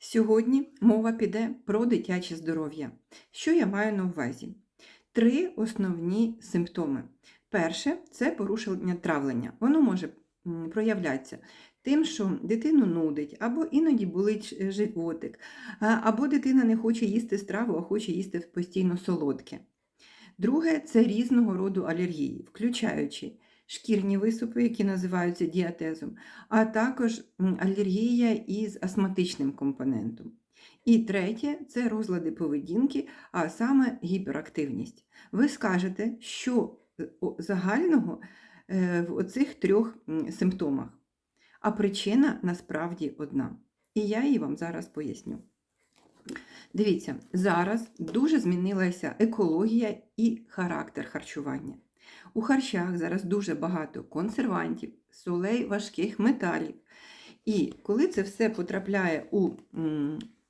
Сьогодні мова піде про дитяче здоров'я. Що я маю на увазі? Три основні симптоми. Перше це порушення травлення. Воно може проявлятися тим, що дитину нудить, або іноді болить е, животик, або дитина не хоче їсти страву, а хоче їсти постійно солодке. Друге це різного роду алергії, включаючи шкірні висупи, які називаються діатезом, а також алергія із астматичним компонентом. І третє це розлади поведінки, а саме гіперактивність. Ви скажете, що е, загального е, в оцих трьох симптомах, а причина насправді одна. І я її вам зараз поясню. Дивіться, зараз дуже змінилася екологія і характер харчування. У харчах зараз дуже багато консервантів, солей важких металів. І коли це все потрапляє у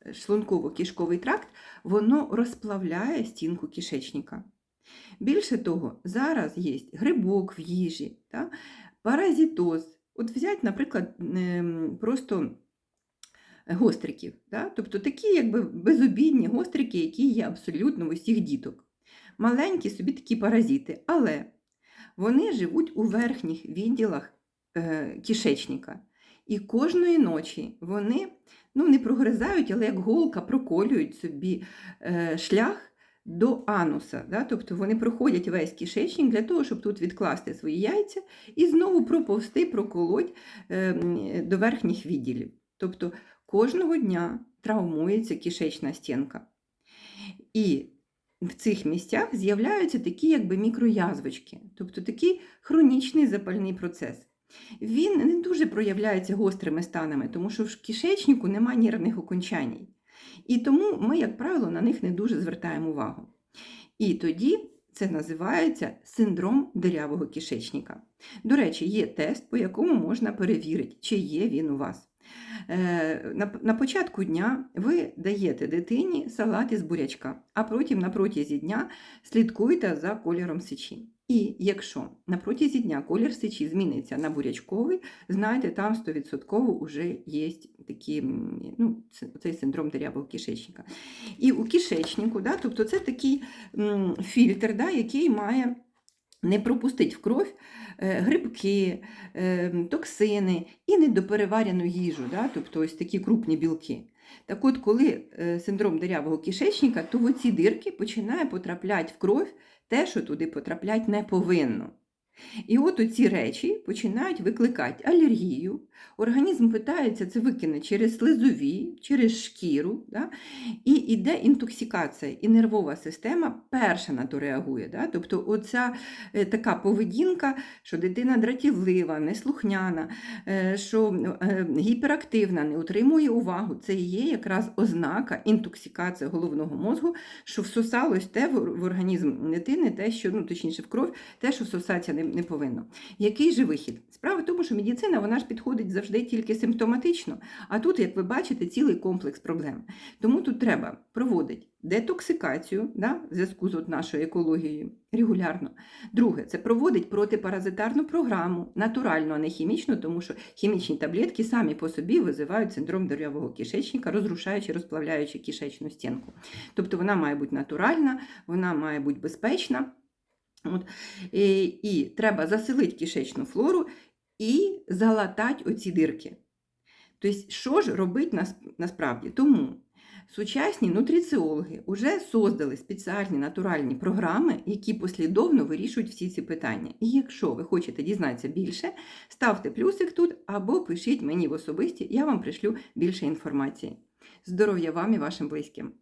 шлунково-кишковий тракт, воно розплавляє стінку кишечника. Більше того, зараз є грибок в їжі, та, паразитоз. От взять, наприклад, просто гостриків. Да? Тобто такі якби безобідні гострики, які є абсолютно в усіх діток. Маленькі собі такі паразити, але вони живуть у верхніх відділах е, кишечника. І кожної ночі вони ну, не прогризають, але як голка проколюють собі е, шлях до ануса. Да? Тобто вони проходять весь кишечник для того, щоб тут відкласти свої яйця і знову проповсти, проколоть е, до верхніх відділів. Тобто кожного дня травмується кишечна стінка. І в цих місцях з'являються такі якби мікроязвочки, тобто такий хронічний запальний процес. Він не дуже проявляється гострими станами, тому що в кишечнику немає нервних окончань. І тому ми, як правило, на них не дуже звертаємо увагу. І тоді це називається синдром дирявого кишечника. До речі, є тест, по якому можна перевірити, чи є він у вас. Е, На, початку дня ви даєте дитині салат із бурячка, а потім на протязі дня слідкуйте за кольором сечі. І якщо на протязі дня колір сечі зміниться на бурячковий, знайте, там 100% вже є такі, ну, цей синдром дирявого кишечника. І у кишечнику, да, тобто це такий фільтр, да, який має не пропустить в кров е, грибки, е, токсини і недопереварену їжу, да, тобто ось такі крупні білки. Так от, коли е, синдром дирявого кишечника, то в оці дирки починає потрапляти в кров те, що туди потрапляти не повинно. І от оці речі починають викликати алергію. Організм питається це викине через слизові, через шкіру, да? і йде інтоксикація, і нервова система перша на то реагує. Да? Тобто оця е, така поведінка, що дитина дратівлива, неслухняна, е, що е, гіперактивна, не утримує увагу, це є якраз ознака інтоксикації головного мозку, що всосалось те в організм дитини, те, що, ну, точніше, в кров, те, що всосатися не, не повинно. Який же вихід? Справа в тому, що медицина вона ж підходить завжди тільки симптоматично, а тут, як ви бачите, цілий комплекс проблем. Тому тут треба проводити детоксикацію да, в зв'язку з от нашою екологією регулярно. Друге, це проводить протипаразитарну програму, натуральну, а не хімічну, тому що хімічні таблетки самі по собі визивають синдром деревого кишечника, розрушаючи, розплавляючи кишечну стінку. Тобто вона має бути натуральна, вона має бути безпечна. От. І, і треба заселити кишечну флору і залатати оці дирки. Тобто, що ж робить нас, насправді? Тому сучасні нутриціологи вже создали спеціальні натуральні програми, які послідовно вирішують всі ці питання. І якщо ви хочете дізнатися більше, ставте плюсик тут або пишіть мені в особисті, я вам пришлю більше інформації. Здоров'я вам і вашим близьким!